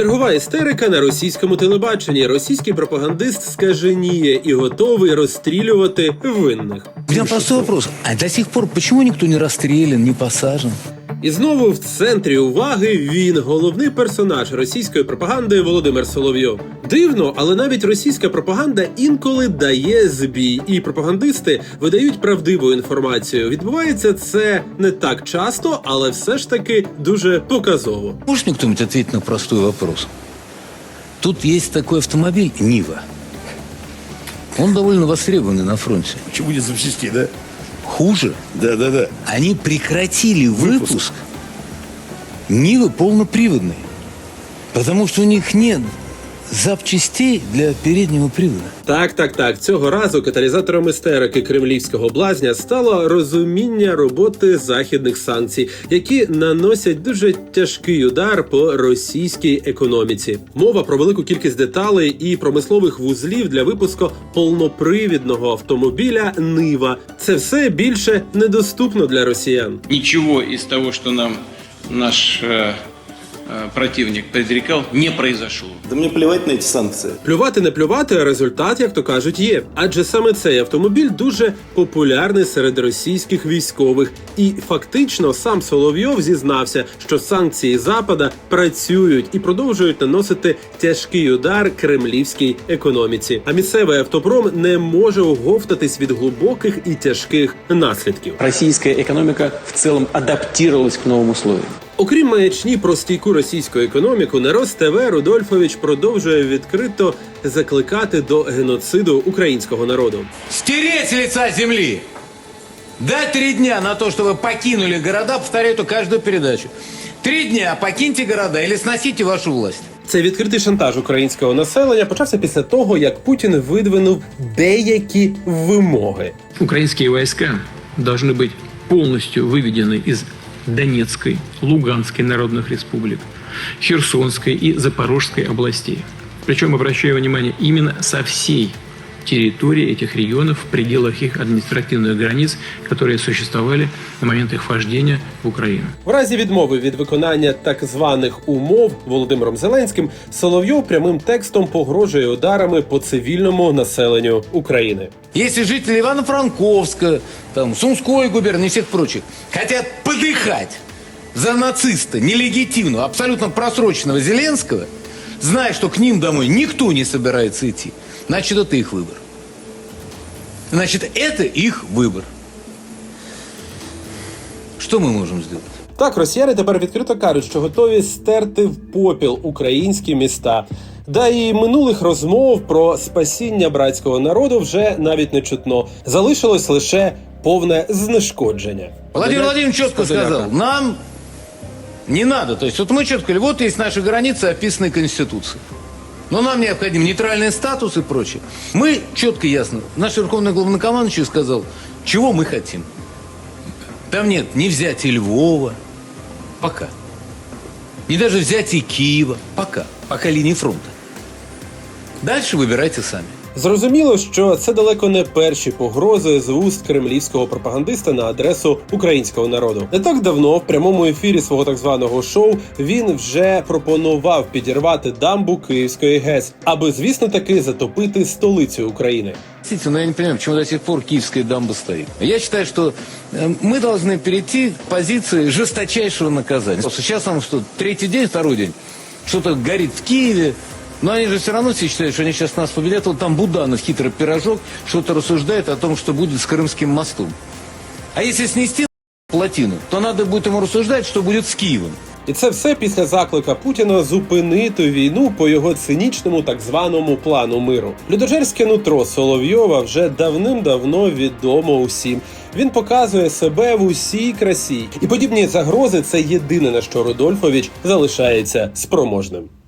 Чергова істерика на російському телебаченні. Російський пропагандист скаженіє і готовий розстрілювати винних. У меня простой вопрос. А до сих пор почему никто не расстрелян, не посажен? І знову в центрі уваги він головний персонаж російської пропаганди Володимир Соловйов. Дивно, але навіть російська пропаганда інколи дає збій, і пропагандисти видають правдиву інформацію. Відбувається це не так часто, але все ж таки дуже показово. Может мне кто-нибудь ответить на простой вопрос? Тут есть такой автомобиль «Нива». Он довольно востребованный на фронте. Почему не запчастей, да? Хуже, Да, да, да. они прекратили выпуск, Выпуск. Нивы полноприводной. Потому что у них нет запчастей для переднего привода. Так, так, так. Цього разу каталізатором істерики кремлівського блазня стало розуміння роботи західних санкцій, які наносять дуже тяжкий удар по російській економіці. Мова про велику кількість деталей і промислових вузлів для випуску повнопривідного автомобіля Нива. Це все більше недоступно для росіян. Ничего из того, что нам наш э, противник предрекал, не произошло. Да мне плевать на эти санкции. Плювати не плювати, а результат, як то кажуть, є. Адже саме цей автомобіль дуже популярний серед російських військових, і фактично сам Соловйов зізнався, що санкції Запада працюють і продовжують наносити тяжкий удар кремлівській економіці. А місцевий автопром не може оговтатись від глибоких і тяжких наслідків. российская экономика в целом адаптировалась к новым условиям. Окрім маячні про стійку російську економіку, Нарос ТВ Рудольфович продовжує відкрито закликати до геноциду українського народу. Стереть с лица земли! Дать три дня на то, чтобы покинули города, повторяю эту каждую передачу. Три дня покиньте города или сносите вашу власть. Цей відкритий шантаж українського населення почався після того, як Путін видвинув деякі вимоги. Украинские войска должны быть полностью выведены из Донецкой, Луганской народных республик, Херсонской и Запорожской областей. Причем, обращаю внимание, именно со всей территории этих регионов в пределах их административных границ, которые существовали на момент их вхождения в Украину. В разі відмови від виконання так званих умов Володимиром Зеленським Соловйов прямим текстом погрожує ударами по цивільному населенню України. Если жители Ивано-Франковска, там, Сумской губернии и всех прочих хотят подыхать за нациста нелегитимного, абсолютно просроченного Зеленского, зная, что к ним домой никто не собирается идти, значит, это их выбор. Значит, это их выбор. Что мы можем сделать? Так, росіяни тепер відкрито кажуть, що готові стерти в попіл українські міста. Да і минулих розмов про спасіння братського народу вже навіть не чутно. Залишилось лише повне знешкодження. Владимир Владимирович четко сказал, нам не надо. То есть вот мы четко говорили, вот есть наши границы, описанные Конституцией. Но нам необходим нейтральный статус и прочее. Мы четко ясно, наш верховный главнокомандующий сказал, чего мы хотим. Там нет ни взятия Львова, пока. Ни даже взятия Киева, пока. Пока линии фронта. Дальше выбирайте сами. Зрозуміло, що це далеко не перші погрози з вуст кремлівського пропагандиста на адресу українського народу. Не так давно в прямому ефірі свого так званого шоу він вже пропонував підірвати дамбу Київської ГЕС, аби звісно таки затопити столицю України. Простите, но я не понимаю, почему до сих пор киевская дамба стоит. Я считаю, что э, мы должны перейти к позиции жесточайшего наказания. Сейчас там что, третий день, второй день, что-то горит в Киеве, но они же все равно все считают, что они сейчас нас победят. Вот там Буданов, хитрый пирожок, что-то рассуждает о том, что будет с Крымским мостом. А если снести плотину, то надо будет ему рассуждать, что будет с Киевом. І це все після заклика Путіна зупинити війну по його цинічному так званому плану миру. Людожерське нутро Соловйова вже давним-давно відомо усім. Він показує себе в усій красі, і подібні загрози це єдине на що Рудольфович залишається спроможним.